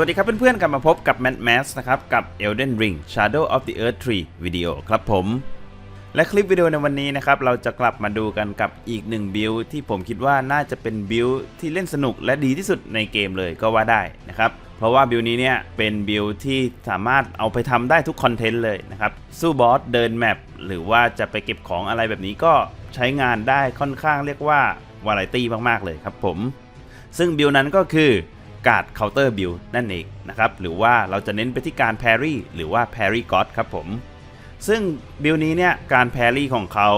วัสดีครับเพื่อนๆกลับมาพบกับ Mad Max นะครับ กับ Elden Ring Shadow of the Earth 3 วิดีโอครับผม และคลิปวิดีโอในวันนี้นะครับ เราจะกลับมาดูกันกับอีกหนึ่งบิลที่ผมคิดว่าน่าจะเป็นบิลที่เล่นสนุกและดีที่สุดในเกมเลยก็ว่าได้นะครับ เพราะว่าบิลนี้เนี่ยเป็นบิลที่สามารถเอาไปทำได้ทุกคอนเทนต์เลยนะครับ สู้บอสเดินแมปหรือว่าจะไปเก็บของอะไรแบบนี้ก็ใช้งานได้ค่อนข้างเรียกว่าวาไรตี้มากๆเลยครับผม ซึ่งบิลนั้นก็คือ การ์ดเคาน์เตอร์บิลนั่นเองนะครับหรือว่าเราจะเน้นไปที่การแพรี่หรือว่าแพรี่ก็อดครับผมซึ่งบิลนี้เนี่ยการแพรี่ของเขา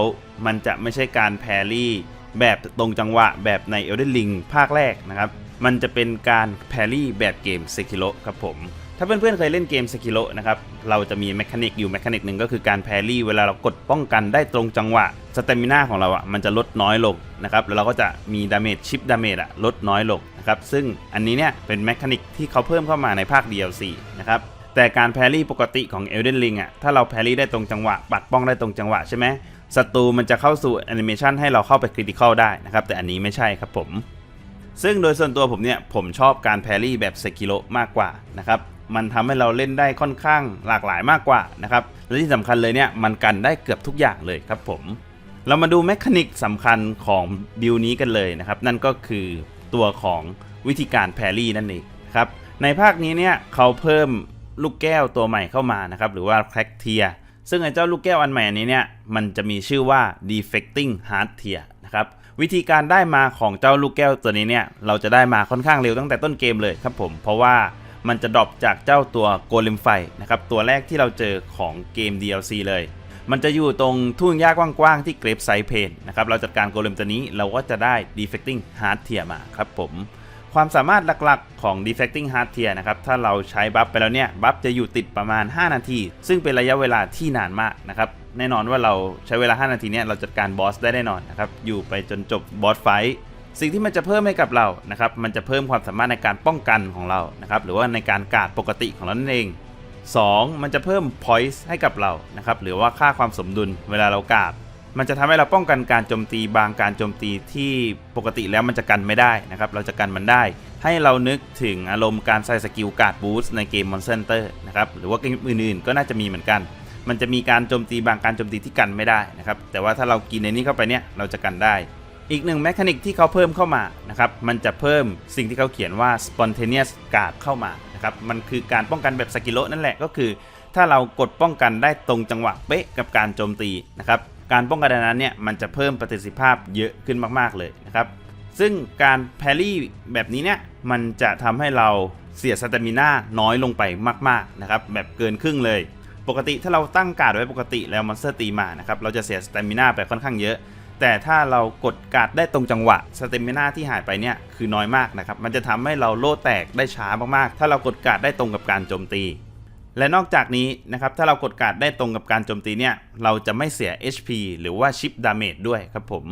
มันจะไม่ใช่การแพรี่แบบตรงจังหวะแบบในเอลเดนลิงภาคแรกนะครับ มันจะเป็นการแพรี่แบบเกมเซคิโลครับผม ถ้าเพื่อนๆเคยเล่นเกม Sekiro นะครับ เราจะมีแมคานิกอยู่แมคานิกหนึ่งก็คือการแพรี่เวลาเรากดป้องกันได้ตรงจังหวะสเตมิน่าของเราอะมันจะลดน้อยลงนะครับแล้วเราก็จะมีดาเมจชิปดาเมจอะลดน้อยลงนะครับซึ่งอันนี้เนี่ยเป็นแมคานิกที่เขาเพิ่มเข้ามาในภาค DLC นะครับแต่การแพรี่ปกติของ Elden Ring อะถ้าเราแพรี่ได้ตรงจังหวะ ปัดป้องได้ตรงจังหวะใช่ไหมศัตรูมันจะเข้าสู่แอนิเมชันให้เราเข้าไปคริติคอลได้นะครับแต่อันนี้ไม่ใช่ครับผม ซึ่งโดยส่วนตัวผมเนี่ยผมชอบการแพรี่แบบเซกิโ o มากกว่านะครับ มันทำให้เราเล่นได้ค่อนข้างหลากหลายมากกว่านะครับ และที่สำคัญเลยเนี่ยมันกันได้เกือบทุกอย่างเลยครับผม เรามาดูแมคานิกสำคัญของบิลนี้กันเลยนะครับ นั่นก็คือตัวของวิธีการแพรี่นั่นเองครับ ในภาคนี้เนี่ยเขาเพิ่มลูกแก้วตัวใหม่เข้ามานะครับ หรือว่าแคลกเทียซึ่งไอ้เจ้าลูกแก้วอันใหม่อันนี้เนี่ยมันจะมีชื่อว่า defecting hard tier นะครับวิธีการได้มาของเจ้าลูกแก้วตัวนี้เนี่ยเราจะได้มาค่อนข้างเร็วตั้งแต่ต้นเกมเลยครับผม เพราะว่า มันจะดรอปจากเจ้าตัวโกเลมไฟนะครับตัวแรกที่เราเจอของเกม DLC เลย มันจะอยู่ตรงทุ่งหญ้ากว้างๆที่เกรฟไซเพนนะครับเราจัดการโกเลมตัวนี้เราก็จะได้ defecting hard tier มาครับผมความสามารถหลักๆของ defecting hard tier นะครับ ถ้าเราใช้บัฟไปแล้วเนี่ย บัฟจะอยู่ติดประมาณ 5 นาที ซึ่งเป็นระยะเวลาที่นานมากนะครับ แน่นอนว่าเราใช้เวลา 5 นาทีเนี่ยเราจัดการบอสได้แน่นอนนะครับ อยู่ไปจนจบบอสไฟท์ สิ่งที่มันจะเพิ่มให้กับเรานะครับมันจะเพิ่มความสามารถในการป้องกันของเรานะครับหรือว่าในการกาดปกติของเรานั่นเอง 2. มันจะเพิ่ม points ให้กับเรานะครับหรือว่าค่าความสมดุลเวลาเรากาดมันจะทำให้เราป้องกันการโจมตีบางการโจมตีที่ปกติแล้วมันจะกันไม่ได้นะครับเราจะกันมันได้ ให้เรานึกถึงอารมณ์การใส่สกิลการ์ดบูสต์ในเกม Monster Hunter นะครับหรือว่าเกมอื่นๆ ก็น่าจะมีเหมือนกัน มันจะมีการโจมตีบางการโจมตีที่กันไม่ได้นะครับแต่ว่าถ้าเรากินในนี้เข้าไปเนี่ยเราจะกันได้ อีกหนึ่งแมคานิกที่เขาเพิ่มเข้ามานะครับมันจะเพิ่มสิ่งที่เขาเขียนว่า spontaneous guard เข้ามานะครับมันคือการป้องกันแบบสกิโลนั่นแหละก็คือ ถ้าเรากดป้องกันได้ตรงจังหวะเป๊ะกับการโจมตีนะครับการป้องกันนั้นเนี่ยมันจะเพิ่มประสิทธิภาพเยอะขึ้นมากๆเลยนะครับซึ่งการแพรี่แบบนี้เนี่ยมันจะทำให้เราเสียสเตมิน่าน้อยลงไปมากๆนะครับแบบเกินครึ่งเลย ปกติถ้าเราตั้งการ์ดไว้ปกติแล้วมอนสเตอร์ตีมานะครับเราจะเสียสเตมิน่าไปค่อนข้างเยอะ แต่ถ้าเรากดการ์ดได้ตรงจังหวะสเตมิน่าที่หายไปเนี่ยคือน้อยมากนะครับ มันจะทำให้เราโล่แตกได้ช้ามากๆ ถ้าเรากดการ์ดได้ตรงกับการโจมตี และนอกจากนี้นะครับ ถ้าเรากดการ์ดได้ตรงกับการโจมตีเนี่ย เราจะไม่เสีย HP หรือว่าชิปดาเมจด้วยครับผม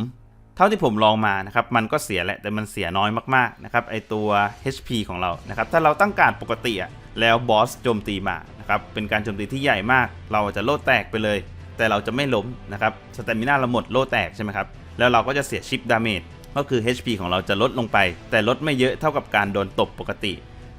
เท่าที่ผมลองมานะครับ มันก็เสียแหละ แต่มันเสียน้อยมากๆนะครับ ไอตัว HP ของเรา นะครับ ถ้าเราตั้งการปกติอะแล้วบอสโจมตีมา นะครับ เป็นการโจมตีที่ใหญ่มาก เราจะโล่แตกไปเลย แต่เราจะไม่ล้มนะครับสเตมิน่าเราหมดโล่แตกใช่ไหมครับแล้วเราก็จะเสียชิปดาเมจก็คือ HP ของเราจะลดลงไป แต่ลดไม่เยอะเท่ากับการโดนตบปกติ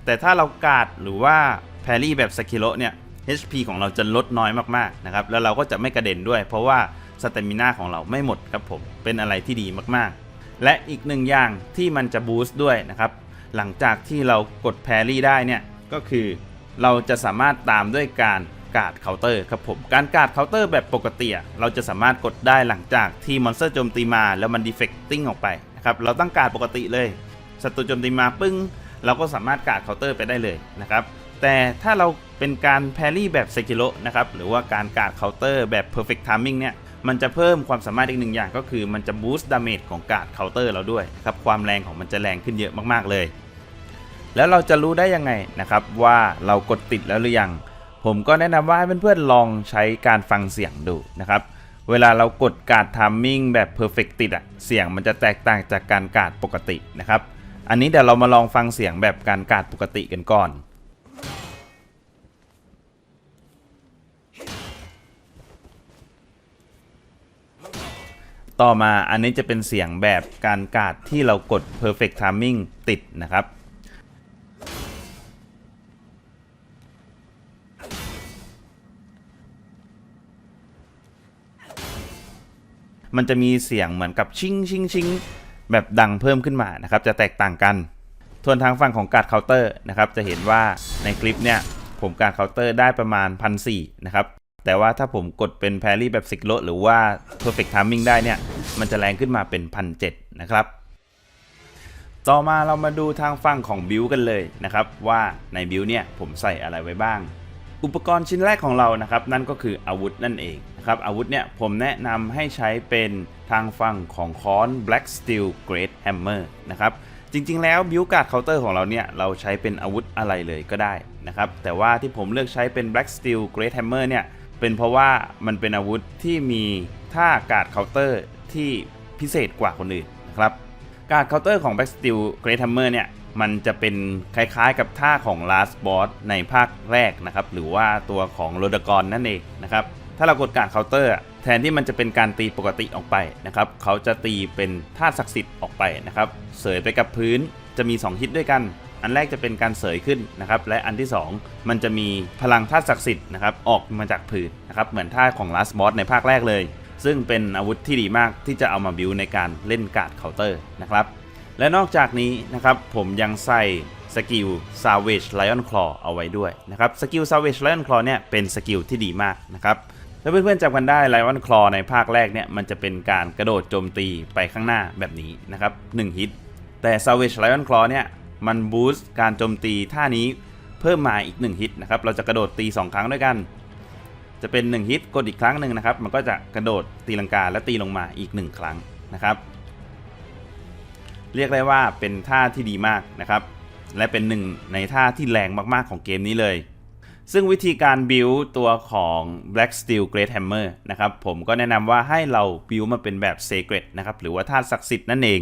แต่ถ้าเรากาดหรือว่าแพรี่แบบสกิโลเนี่ย HP ของเราจะลดน้อยมากๆนะครับแล้วเราก็จะไม่กระเด็นด้วย เพราะว่าสเตมิน่าของเราไม่หมดครับผมเป็นอะไรที่ดีมากๆ และอีกหนึ่งอย่างที่มันจะบูสต์ด้วยนะครับหลังจากที่เรากดแพรี่ได้เนี่ยก็คือเราจะสามารถตามด้วยการ กาดเคาน์เตอร์ครับผมการกาดเคาน์เตอร์แบบปกติเราจะสามารถกดได้หลังจากที่มอนสเตอร์โจมตีมาแล้วมันดีเฟกติ้งออกไปนะครับเราตั้งการปกติเลยศัตรูโจมตีมาปึ้ง เราก็สามารถกาดเคาน์เตอร์ไปได้เลยนะครับแต่ถ้าเราเป็นการแพรี่แบบเซกิโ o นะครับหรือว่าการกาดเคาน์เตอร์แบบ perfect timing เนี่ยมันจะเพิ่มความสามารถอีกหนึ่งอย่างก็คือมันจะบูสต์ดาเมจของการ์ดเคาน์เตอร์เราด้วยนะครับความแรงของมันจะแรงขึ้นเยอะมากๆเลย แล้วเราจะรู้ได้ยังไงนะครับว่าเรากดติดแล้วหรือยัง ผมก็แนะนำว่าให้เพื่อนๆลองใช้การฟังเสียงดูนะครับ เวลาเรากดการ์ดทามมิ่งแบบ perfect ติดอะเสียงมันจะแตกต่างจากการกาดปกตินะครับ อันนี้เดี๋ยวเรามาลองฟังเสียงแบบการกาดปกติกันก่อนต่อมาอันนี้จะเป็นเสียงแบบการกาดที่เรากด perfect timing ติดนะครับ มันจะมีเสียงเหมือนกับชิงชิงชิงแบบดังเพิ่มขึ้นมานะครับ จะแตกต่างกันส่วนทางฝั่งของการ์ดเคาน์เตอร์นะครับจะเห็นว่าในคลิปเนี่ยผมการ์ดเคาน์เตอร์ได้ประมาณ1,400นะครับแต่ว่าถ้าผมกดเป็นแพรี่แบบสิกโลหรือว่า perfect timing ได้เนี่ยมันจะแรงขึ้นมาเป็น1,700นะครับต่อมาเรามาดูทางฝั่งของบิวกันเลยนะครับว่าในบิวเนี่ยผมใส่อะไรไว้บ้าง อุปกรณ์ชิ้นแรกของเรานะครับนั่นก็คืออาวุธนั่นเอง ครับอาวุธเนี่ยผมแนะนำให้ใช้เป็นทางฝั่งของค้อน Black Steel Great Hammer นะครับจริงๆ แล้วบิวการ์ดเคาน์เตอร์ของเราเนี่ยเราใช้เป็นอาวุธอะไรเลยก็ได้นะครับแต่ว่าที่ผมเลือกใช้เป็น Black Steel Great Hammer เนี่ยเป็นเพราะว่ามันเป็นอาวุธที่มีท่าการ์ดเคาน์เตอร์ที่พิเศษกว่าคนอื่นนะครับการ์ดเคาน์เตอร์ของ Black Steel Great Hammer เนี่ยมันจะเป็นคล้ายๆกับท่าของ Last Boss ในภาคแรกนะครับหรือว่าตัวของโรดกอนนั่นเองนะครับ ถ้าเรากดการเคาน์เตอร์แทนที่มันจะเป็นการตีปกติออกไปนะครับเขาจะตีเป็นท่าศักดิ์สิทธิ์ออกไปนะครับเสยไปกับพื้นจะมี 2 ฮิตด้วยกัน อันแรกจะเป็นการเสยขึ้นนะครับและอันที่ 2 มันจะมีพลังท่าศักดิ์สิทธิ์นะครับออกมาจากพื้นนะครับเหมือนท่าของ Last Boss ในภาคแรกเลย ซึ่งเป็นอาวุธที่ดีมากที่จะเอามาบิวในการเล่นการ์ดเคาน์เตอร์นะครับและนอกจากนี้นะครับผมยังใส่สกิล Savage Lion Claw เอาไว้ด้วยนะครับสกิล Savage Lion Claw เนี่ยเป็นสกิลที่ดีมากนะครับ ถ้าเพื่อนๆจำกันได้ Lion Claw ในภาคแรกเนี่ยมันจะเป็นการกระโดดโจมตีไปข้างหน้าแบบนี้นะครับ1ฮิต แต่ Savage Lion Claw เนี่ยมันบูสต์การโจมตีท่านี้เพิ่มมาอีก 1 ฮิตนะครับ เราจะกระโดดตี 2 ครั้งด้วยกัน จะเป็น 1 ฮิตกดอีกครั้งหนึ่งนะครับ มันก็จะกระโดดตีลังกาและตีลงมาอีก 1 ครั้งนะครับ เรียกได้ว่าเป็นท่าที่ดีมากนะครับ และเป็นหนึ่งในท่าที่แรงมากๆของเกมนี้เลย ซึ่งวิธีการบิวตัวของ Black Steel Great Hammer นะครับผมก็แนะนำว่าให้เราบิวมาเป็นแบบ Sacred นะครับหรือว่าท่าศักดิ์สิทธิ์นั่นเอง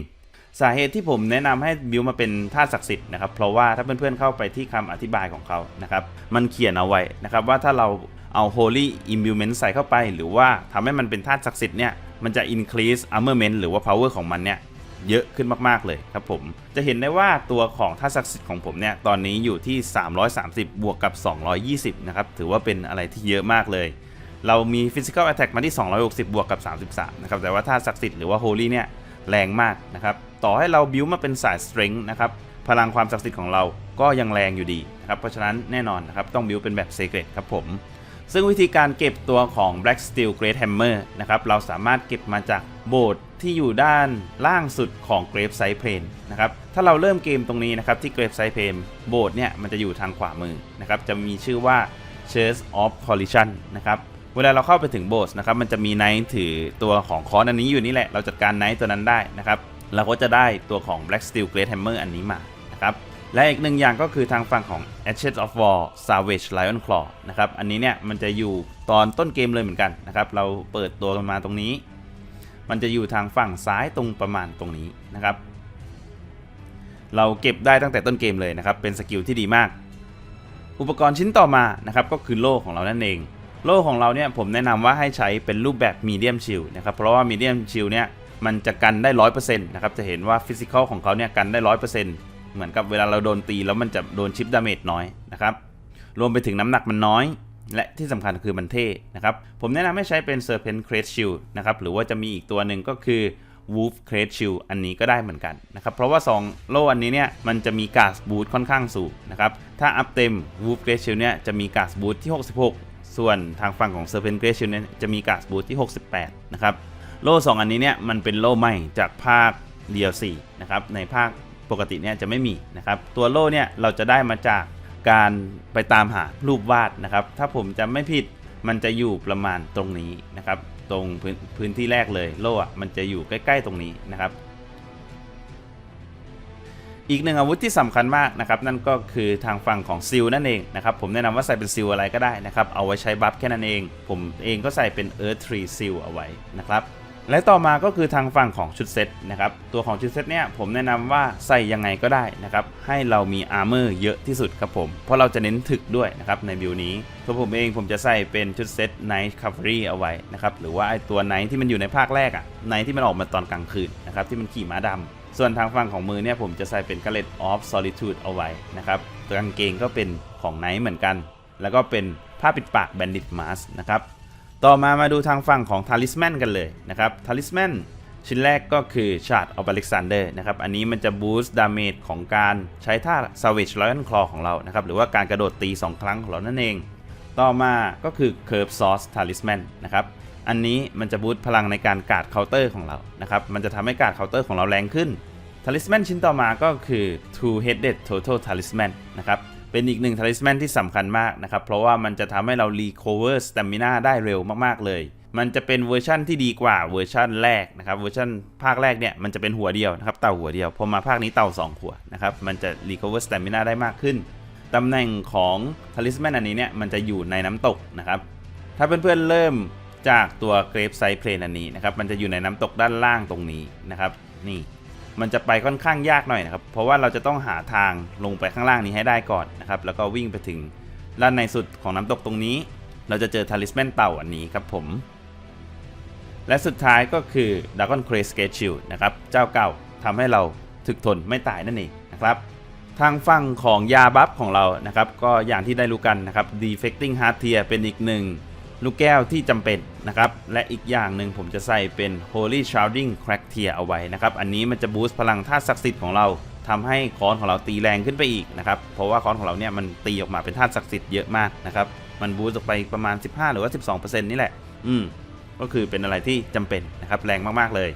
สาเหตุที่ผมแนะนำให้บิวมาเป็นท่าศักดิ์สิทธิ์นะครับเพราะว่าถ้าเพื่อนๆเข้าไปที่คำอธิบายของเขานะครับมันเขียนเอาไว้นะครับว่าถ้าเราเอา Holy Imbuement ใส่เข้าไป หรือว่าทำให้มันเป็นธาตุศักดิ์สิทธิ์เนี่ยมันจะ increase armament หรือว่า power ของมันเนี่ย เยอะขึ้นมากๆเลยครับผม จะเห็นได้ว่าตัวของท่าศักดิ์สิทธิ์ของผมเนี่ยตอนนี้อยู่ที่ 330 บวกกับ 220 นะครับ ถือว่าเป็นอะไรที่เยอะมากเลย เรามี physical attack มาที่ 260 บวกกับ 33 นะครับ แต่ว่าท่าศักดิ์สิทธิ์หรือว่า holy เนี่ยแรงมากนะครับ ต่อให้เราบิวมาเป็นสาย strength นะครับ พลังความศักดิ์สิทธิ์ของเราก็ยังแรงอยู่ดีนะครับ เพราะฉะนั้นแน่นอนนะครับต้องบิวเป็นแบบ secret ครับผม ซึ่งวิธีการเก็บตัวของ Black Steel Great Hammer นะครับ เราสามารถเก็บมาจากโบสถ์ที่อยู่ด้านล่างสุดของ Grave Side Plane นะครับ ถ้าเราเริ่มเกมตรงนี้นะครับที่ Grave Side Plane โบสถ์เนี่ยมันจะอยู่ทางขวามือนะครับ จะมีชื่อว่า Church of Collision นะครับเวลาเราเข้าไปถึงโบสถ์นะครับ มันจะมีไนท์ถือตัวของคอนอันนี้อยู่นี่แหละ เราจัดการไนท์ตัวนั้นได้นะครับ เราก็จะได้ตัวของ Black Steel Great Hammer อันนี้มานะครับ และอีกหนึ่งอย่างก็คือทางฝั่งของ Ashes of War Savage Lion Claw นะครับ อันนี้เนี่ยมันจะอยู่ตอนต้นเกมเลยเหมือนกันนะครับ เราเปิดตัวกันมาตรงนี้ มันจะอยู่ทางฝั่งซ้ายตรงประมาณตรงนี้นะครับ เราเก็บได้ตั้งแต่ต้นเกมเลยนะครับ เป็นสกิลที่ดีมาก อุปกรณ์ชิ้นต่อมานะครับก็คือโล่ของเรานั่นเอง โล่ของเราเนี่ยผมแนะนำว่าให้ใช้เป็นรูปแบบมีเดียมชิลนะครับ เพราะว่ามีเดียมชิลเนี่ยมันจะกันได้ร้อยเปอร์เซ็นต์นะครับ จะเห็นว่าฟิสิกอลของเขาเนี่ยกันได้ร้อยเปอร์เซ็นต์ เหมือนกับเวลาเราโดนตีแล้วมันจะโดนชิปดาเมจน้อยนะครับ รวมไปถึงน้ำหนักมันน้อย และที่สำคัญคือมันเท่นะครับ ผมแนะนำให้ใช้เป็น Serpent Crest Shield นะครับ หรือว่าจะมีอีกตัวหนึ่งก็คือ Wolf Crest Shield อันนี้ก็ได้เหมือนกันนะครับ เพราะว่า 2 โล่อันนี้เนี่ยมันจะมีกาสบูทค่อนข้างสูงนะครับ ถ้าอัพเต็ม Wolf Crest Shield เนี่ยจะมีกาสบูทที่ 66 ส่วนทางฝั่งของ Serpent Crest Shield เนี่ยจะมีกาสบูทที่ 68 นะครับ โล่ 2 อันนี้เนี่ยมันเป็นโล่ใหม่จากภาค DLC นะครับ ในภาค ปกติเนี่ยจะไม่มีนะครับ ตัวโล่เนี่ยเราจะได้มาจากการไปตามหารูปวาดนะครับ ถ้าผมจำไม่ผิดมันจะอยู่ประมาณตรงนี้นะครับ ตรงพื้นพื้นที่แรกเลยโล่อะมันจะอยู่ใกล้ๆตรงนี้นะครับ อีกหนึ่งอาวุธที่สำคัญมากนะครับ นั่นก็คือทางฝั่งของซิลนั่นเองนะครับ ผมแนะนำว่าใส่เป็นซิลอะไรก็ได้นะครับ เอาไว้ใช้บัฟแค่นั้นเอง ผมเองก็ใส่เป็น Earth Tree Seal เอาไว้นะครับ และต่อมาก็คือทางฝั่งของชุดเซตนะครับ ตัวของชุดเซตเนี่ยผมแนะนำว่าใส่ยังไงก็ได้นะครับ ให้เรามีอาร์เมอร์เยอะที่สุดครับผม เพราะเราจะเน้นถึกด้วยนะครับในบิวนี้ตัวผมเองผมจะใส่เป็นชุดเซต Night Cavalry เอาไว้นะครับ หรือว่าไอตัวไนท์ที่มันอยู่ในภาคแรกอะไนท์ที่มันออกมาตอนกลางคืนนะครับที่มันขี่ม้าดำส่วนทางฝั่งของมือเนี่ยผมจะใส่เป็น Gallet of Solitude เอาไว้นะครับตัวกางเกงก็เป็นของไนท์เหมือนกัน แล้วก็เป็นผ้าปิดปาก Bandit Mask นะครับ ต่อมามาดูทางฝั่งของทาริสแมนกันเลยนะครับทาริสแมนชิ้นแรกก็คือชาร์ดออฟอเล็กซานเดอร์นะครับ อันนี้มันจะบูสต์ดาเมจของการใช้ท่า Savage Lion Claw ของเรานะครับ หรือว่าการกระโดดตี 2 ครั้งของเรานั่นเอง ต่อมาก็คือ Curve Sauce Talisman นะครับ อันนี้มันจะบูสต์พลังในการการ์ดเคาน์เตอร์ของเรานะครับ มันจะทำให้การ์ดเคาน์เตอร์ของเราแรงขึ้น Talisman ชิ้นต่อมาก็คือ Two Headed Total Talisman นะครับ เป็นอีกหนึ่ง Talisman ที่สำคัญมากนะครับ เพราะว่ามันจะทำให้เรา Recover Stamina ได้เร็วมากๆเลย มันจะเป็นเวอร์ชั่นที่ดีกว่าเวอร์ชั่นแรกนะครับเวอร์ชันภาคแรกเนี่ยมันจะเป็นหัวเดียวนะครับเต่าหัวเดียวพอมาภาคนี้เต่าสองหัวนะครับมันจะ Recover Stamina ได้มากขึ้นตำแหน่งของท a ลิสแมนอันนี้เนี่ยมันจะอยู่ในน้ำตกนะครับถ้าเพื่อนๆเริ่มจากตัวเกรฟไซเพลนอันนี้นะครับมันจะอยู่ในน้ำตกด้านล่างตรงนี้นะครับนี่ มันจะไปค่อนข้างยากหน่อยนะครับ เพราะว่าเราจะต้องหาทางลงไปข้างล่างนี้ให้ได้ก่อนนะครับ แล้วก็วิ่งไปถึงด้านในสุดของน้ำตกตรงนี้ เราจะเจอท a ลิสแมนเต่าอันนี้ครับผม และสุดท้ายก็คือ d r a g o n c r a y Skate Shield นะครับ เจ้าเก่าทำให้เราถึกทนไม่ตายนั่นเองนะครับ ทางฝั่งของยาบัฟของเรานะครับ ก็อย่างที่ได้รู้กันนะครับ defecting heart tier เป็นอีกหนึ่งลูกแก้วที่จำเป็น นะครับ และอีกอย่างหนึ่งผมจะใส่เป็น holy shrouding crack tier เอาไว้นะครับ อันนี้มันจะบูสต์พลังธาตุศักดิ์สิทธิ์ของเราทำให้ค้อนของเราตีแรงขึ้นไปอีกนะครับ เพราะว่าค้อนของเราเนี่ยมันตีออกมาเป็นธาตุศักดิ์สิทธิ์เยอะมากนะครับ มันบูสต์ออกไปประมาณ 15 หรือว่า 12%นี่แหละ อืม ก็คือเป็นอะไรที่จำเป็นนะครับ แรงมากๆเลย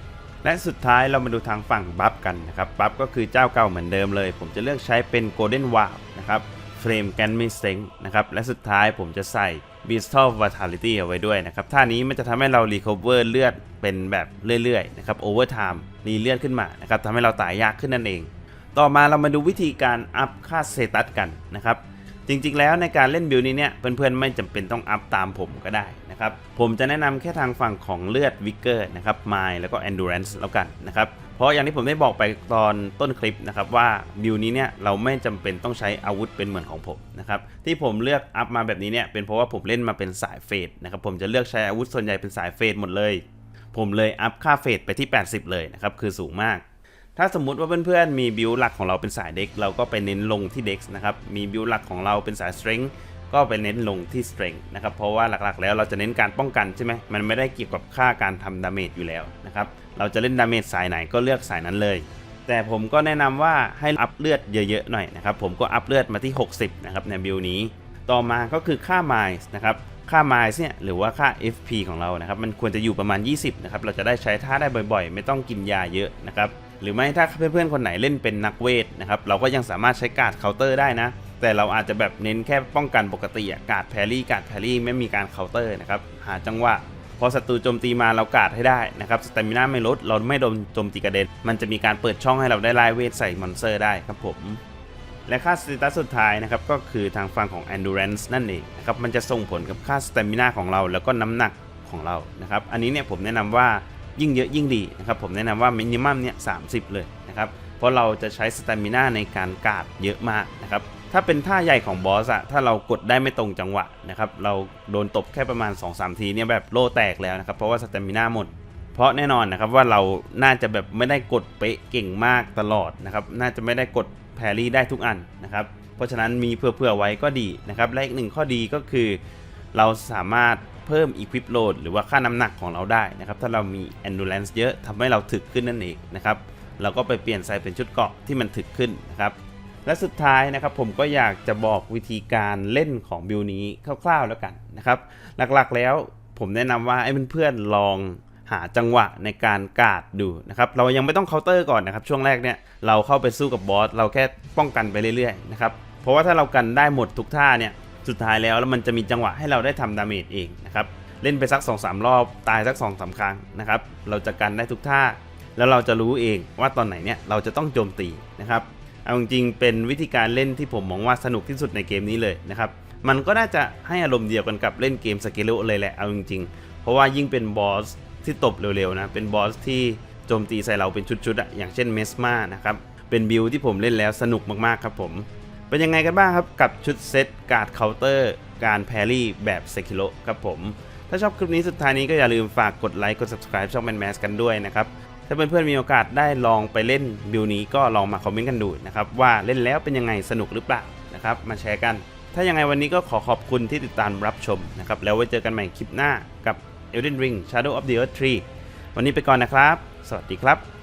และสุดท้ายเรามาดูทางฝั่งบัฟกันนะครับ บัฟก็คือเจ้าเก่าเหมือนเดิมเลย ผมจะเลือกใช้เป็น Golden w a r นะครับ เฟรมแกนมิสเซงนะครับ และสุดท้ายผมจะใส่ Beast of Vitality เอาไว้ด้วยนะครับท่านี้มันจะทำให้เรา Recover เลือดเป็นแบบเรื่อยๆนะครับ Overtime รีเลือดขึ้นมานะครับทำให้เราตายยากขึ้นนั่นเอง ต่อมาเรามาดูวิธีการอัพค่าเซตัสกันนะครับจริงๆ แล้วในการเล่นบิลนี้เนี่ยเพื่อนๆไม่จำเป็นต้องอัพตามผมก็ได้นะครับผมจะแนะนำแค่ทางฝั่งของเลือดวิกเกอร์นะครับไมล์แล้วก็ endurance แล้วกันนะครับ เพราะอย่างที่ผมได้บอกไปตอนต้นคลิปนะครับว่าบิลนี้เนี่ยเราไม่จำเป็นต้องใช้อาวุธเป็นเหมือนของผมนะครับที่ผมเลือกอัพมาแบบนี้เนี่ยเป็นเพราะว่าผมเล่นมาเป็นสายเฟดนะครับผมจะเลือกใช้อาวุธส่วนใหญ่เป็นสายเฟดหมดเลย ผมเลยอัพค่าเฟดไปที่ 80 เลยนะครับคือสูงมาก ถ้าสมมุติว่าเพื่อนๆมีบิวหลักของเราเป็นสายเด็กเราก็ไปเน้นลงที่เด็กนะครับมีบิวหลักของเราเป็นสายสตริง ก็ไปเน้นลงที่สตริงนะครับ เพราะว่าหลักๆแล้วเราจะเน้นการป้องกันใช่ไหมมันไม่ได้เกี่ยวกับค่าการทำดาเมจอยู่แล้วนะครับ เราจะเล่นดาเมจสายไหนก็เลือกสายนั้นเลย แต่ผมก็แนะนำว่าให้อัพเลือดเยอะๆหน่อยนะครับ ผมก็อัพเลือดมาที่ 60 นะครับในบิวนี้ ต่อมาก็คือค่าไมล์นะครับ ค่าไมล์เนี่ยหรือว่าค่า FP ของเรานะครับ มันควรจะอยู่ประมาณ 20 นะครับ เราจะได้ใช้ท่าได้บ่อยๆ ไม่ต้องกินยาเยอะนะครับ หรือไม่ถ้าเพื่อนๆคนไหนเล่นเป็นนักเวทนะครับ เราก็ยังสามารถใช้การ์ดเคาน์เตอร์ได้นะ แต่เราอาจจะแบบเน้นแค่ป้องกันปกติอะการ์ดแพรี่การ์ดแพรี่ไม่มีการเคาน์เตอร์นะครับหาจังหวะพอศัตรูโจมตีมาเรากาดให้ได้นะครับสเตมิน่าไม่ลดเราไม่โดนโจมตีกระเด็น มันจะมีการเปิดช่องให้เราได้ไล่เวทใส่มอนสเตอร์ได้ครับผม และค่าสเตตัสสุดท้ายนะครับก็คือทางฝั่งของ endurance นั่นเองนะครับมันจะส่งผลกับค่า stamina ของเราแล้วก็น้ำหนักของเรานะครับอันนี้เนี่ยผมแนะนำว่ายิ่งเยอะยิ่งดีนะครับผมแนะนำว่า minimum เนี่ย30เลยนะครับเพราะเราจะใช้ stamina ในการกาดเยอะมากนะครับ ถ้าเป็นท่าใหญ่ของบอสอะถ้าเรากดได้ไม่ตรงจังหวะนะครับ เราโดนตบแค่ประมาณ 2-3 ทีเนี่ยแบบโล่แตกแล้วนะครับ เพราะว่า stamina หมด เพราะแน่นอนนะครับว่าเราน่าจะแบบไม่ได้กดเป๊ะเก่งมากตลอดนะครับ น่าจะไม่ได้กดแพรี่ได้ทุกอันนะครับ เพราะฉะนั้นมีเผื่อๆไว้ก็ดีนะครับ และอีกหนึ่งข้อดีก็คือ เราสามารถเพิ่ม equip load หรือว่าค่าน้ำหนักของเราได้นะครับ ถ้าเรามี endurance เยอะทำให้เราถึกขึ้นนั่นเองนะครับ เราก็ไปเปลี่ยนใส่เป็นชุดเกราะที่มันถึกขึ้นนะครับ และสุดท้ายนะครับผมก็อยากจะบอกวิธีการเล่นของบิลนี้คร่าวๆแล้วกันนะครับ หลักๆแล้วผมแนะนำว่าให้เพื่อนๆลองหาจังหวะในการกาดดูนะครับ เรายังไม่ต้องเคาน์เตอร์ก่อนนะครับ ช่วงแรกเนี่ยเราเข้าไปสู้กับบอสเราแค่ป้องกันไปเรื่อยๆนะครับเพราะว่าถ้าเรากันได้หมดทุกท่าเนี่ยสุดท้ายแล้วแล้วมันจะมีจังหวะให้เราได้ทำดาเมจเองนะครับเล่นไปสัก2อสรอบตายสัก2อสาครั้งนะครับเราจะกันได้ทุกท่า แล้วเราจะรู้เองว่าตอนไหนเนี่ยเราจะต้องโจมตีนะครับ เอาจริงๆเป็นวิธีการเล่นที่ผมมองว่าสนุกที่สุดในเกมนี้เลยนะครับมันก็น่าจะให้อารมณ์เดียวกันกับเล่นเกมสเกลโลเลยแหละเอาจริงๆ เพราะว่ายิ่งเป็นบอสที่ตบเร็วๆนะเป็นบอสที่โจมตีใส่เราเป็นชุดๆอะอย่างเช่นเมสมานะครับเป็นบิลที่ผมเล่นแล้วสนุกมากๆครับผมเป็นยังไงกันบ้างครับกับชุดเซตการ์ดเคาน์เตอร์การแพรี่แบบเซคิโลครับผม ถ้าชอบคลิปนี้สุดท้ายนี้ก็อย่าลืมฝากกดไลค์กด subscribe ช่องแมนแมสกันด้วยนะครับ ถ้าเพื่อนๆมีโอกาสได้ลองไปเล่นบิลนี้ก็ลองมาคอมเมนต์กันดูนะครับว่าเล่นแล้วเป็นยังไงสนุกหรือเปล่านะครับมาแชร์กัน ถ้ายังไงวันนี้ก็ขอขอบคุณที่ติดตามรับชมนะครับแล้วไว้เจอกันใหม่คลิปหน้ากับ Elden Ring Shadow of the Earth 3 วันนี้ไปก่อนนะครับ สวัสดีครับ